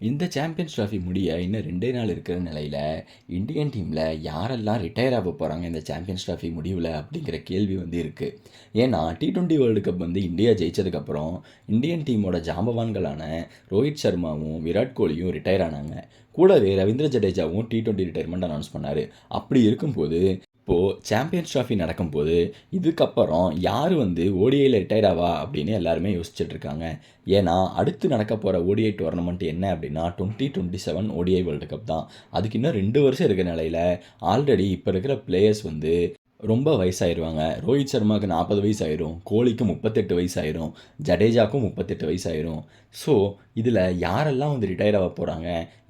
இந்த champions trophy முடிய இன்னும் ரெண்டே நாள் இருக்கிற நிலையில் இந்தியன் டீமில் யாரெல்லாம் ரிட்டையர் ஆக போகிறாங்க இந்த சாம்பியன்ஸ் ட்ராஃபி முடிவில் அப்படிங்கிற கேள்வி வந்து இருக்குது ஏன்னா டி டுவெண்ட்டி வேர்ல்டு கப் வந்து இந்தியா ஜெயிச்சதுக்கப்புறம் இந்தியன் டீமோட ஜாம்பவான்களான ரோஹித் சர்மாவும் விராட் கோலியும் ரிட்டையர் ஆனாங்க. கூடவே ரவீந்திர ஜடேஜாவும் டி ட்வெண்ட்டி ரிட்டையர்மெண்ட் அனௌன்ஸ் பண்ணார். அப்படி இருக்கும்போது இப்போது சாம்பியன்ஸ் ட்ராஃபி நடக்கும்போது இதுக்கப்புறம் யார் வந்து ஓடிஐயில் ரிட்டையர் ஆவா அப்படின்னு எல்லாருமே யோசிச்சுட்ருக்காங்க ஏன்னா அடுத்து நடக்க போகிற ஓடிஐ டோர்னமெண்ட் என்ன அப்படின்னா twenty twenty seven ODI world cup தான். அதுக்கு இன்னும் ரெண்டு வருஷம் இருக்கிற நிலையில் ஆல்ரெடி இப்போ இருக்கிற பிளேயர்ஸ் வந்து ரொம்ப வயசாயிருவாங்க. ரோஹித் சர்மாவுக்கு நாற்பது வயசு ஆயிரும் கோலிக்கு முப்பத்தெட்டு வயசு ஆயிரும் ஜடேஜாக்கும் முப்பத்தெட்டு வயசு ஆயிரும் ஸோ இதில் யாரெல்லாம் வந்து ரிட்டையர் ஆக போகிறாங்க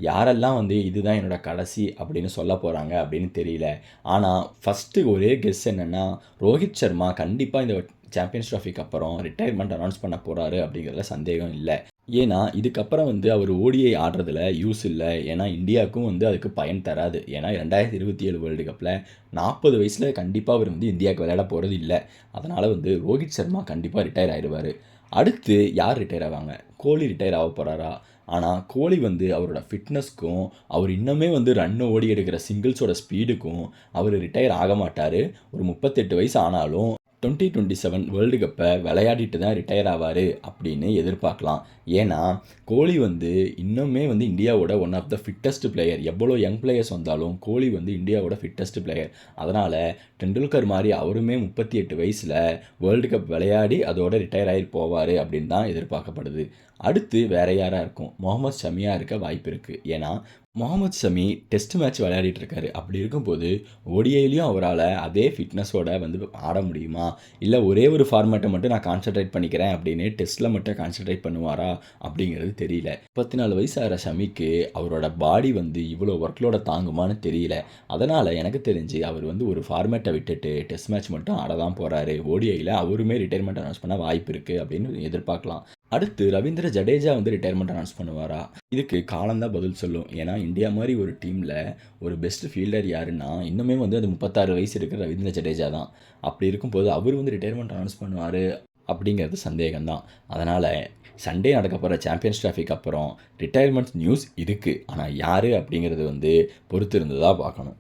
யாரெல்லாம் வந்து இதுதான் என்னோட கடைசி அப்படின்னு சொல்ல போகிறாங்க அப்படின்னு தெரியல. ஆனால் ஃபஸ்ட்டு ஒரே கெஸ் என்னென்னா ரோஹித் சர்மா கண்டிப்பாக இந்த சாம்பியன்ஸ் ட்ராஃபிக்கு அப்புறம் ரிட்டையர்மெண்ட் அனௌன்ஸ் பண்ண போகிறாரு அப்படிங்கிறதுல சந்தேகம் இல்லை. ஏன்னா இதுக்கப்புறம் வந்து அவர் ஓடிஐ ஆடுறதுல யூஸ் இல்லை. ஏன்னா இந்தியாவுக்கும் வந்து அதுக்கு பயன் தராது. ஏன்னா ரெண்டாயிரத்தி இருபத்தி ஏழு வேர்ல்டு கப்பில் நாற்பது வயசில் கண்டிப்பாக அவர் வந்து இந்தியாவுக்கு விளையாட போகிறது இல்லை. அதனால் வந்து ரோஹித் சர்மா கண்டிப்பாக ரிட்டையர் ஆயிடுவார். அடுத்து யார் ரிட்டையர் ஆவாங்க? கோலி ரிட்டையர் ஆக போகிறாரா ஆனால் கோலி வந்து அவரோட ஃபிட்னஸ்க்கும் அவர் இன்னுமே வந்து ரன் ஓடி எடுக்கிற சிங்கிள்ஸோட ஸ்பீடுக்கும் அவர் ரிட்டையர் ஆக மாட்டார். ஒரு முப்பத்தெட்டு வயசு ஆனாலும் டுவெண்ட்டி டுவெண்ட்டி செவன் வேர்ல்டு கப்பை விளையாடிட்டு தான் ரிட்டையர் ஆவார் அப்படின்னு எதிர்பார்க்கலாம். ஏன்னா கோலி வந்து இன்னுமே வந்து இந்தியாவோட one of the fittest player எவ்வளோ யங் பிளேயர்ஸ் வந்தாலும் கோலி வந்து இந்தியாவோட ஃபிட்டஸ்ட் பிளேயர் அதனால் டெண்டுல்கர் மாதிரி அவருமே முப்பத்தி எட்டு வயசில் வேர்ல்டு கப் விளையாடி அதோட ரிட்டையர் ஆகி போவார் அப்படின்னு தான் எதிர்பார்க்கப்படுது. அடுத்து வேற யாராக இருக்கும்? முகமது ஷமியாக இருக்க வாய்ப்பு இருக்குது ஏன்னா முகமது ஷமி டெஸ்ட் மேட்ச் விளையாடிட்டு இருக்காரு அப்படி இருக்கும்போது ஒடிஐலையும் அவரால் அதே ஃபிட்னஸோட வந்து ஆட முடியுமா? இல்லை ஒரே ஒரு ஃபார்மேட்டை மட்டும் நான் கான்சென்ட்ரேட் பண்ணிக்கிறேன் அப்படின்னு டெஸ்ட்டில் மட்டும் கான்சென்ட்ரேட் பண்ணுவாரா? அப்படிங்கிறது தெரியல. முப்பத்தி நாலு வயசு ஆகிற ஷமிக்கு அவரோட பாடி வந்து இவ்வளோ ஒர்க்லோட தாங்குமான்னு தெரியல. அதனால் எனக்கு தெரிஞ்சு அவர் வந்து ஒரு ஃபார்மேட்டை விட்டுட்டு டெஸ்ட் மேட்ச் மட்டும் ஆட தான் போகிறாரு ஓடிஐயில் அவருமே ரிட்டையர்மெண்ட் அனௌன்ஸ் பண்ண வாய்ப்பு இருக்குது அப்படின்னு எதிர்பார்க்கலாம். அடுத்து ரவீந்திர ஜடேஜா வந்து ரிட்டையர்மெண்ட் அனௌன்ஸ் பண்ணுவாரா? இதுக்கு காலம்தான் பதில் சொல்லும். ஏன்னா இந்தியா மாதிரி ஒரு டீமில் ஒரு பெஸ்ட் ஃபீல்டர் யாருன்னா இன்னுமே வந்து அது முப்பத்தாறு வயசு இருக்கிற ரவீந்திர ஜடேஜா தான். அப்படி இருக்கும்போது அவர் வந்து ரிட்டையர்மெண்ட் அனௌன்ஸ் பண்ணுவார் அப்படிங்கிறது சந்தேகம்தான் அதனால் சண்டே நடக்க போகிற சாம்பியன்ஸ் ட்ராஃபிக் அப்புறம் ரிட்டையர்மெண்ட் நியூஸ் இருக்குது ஆனால் யார் அப்படிங்கிறது வந்து பொறுத்து இருந்து தான் பார்க்கணும்.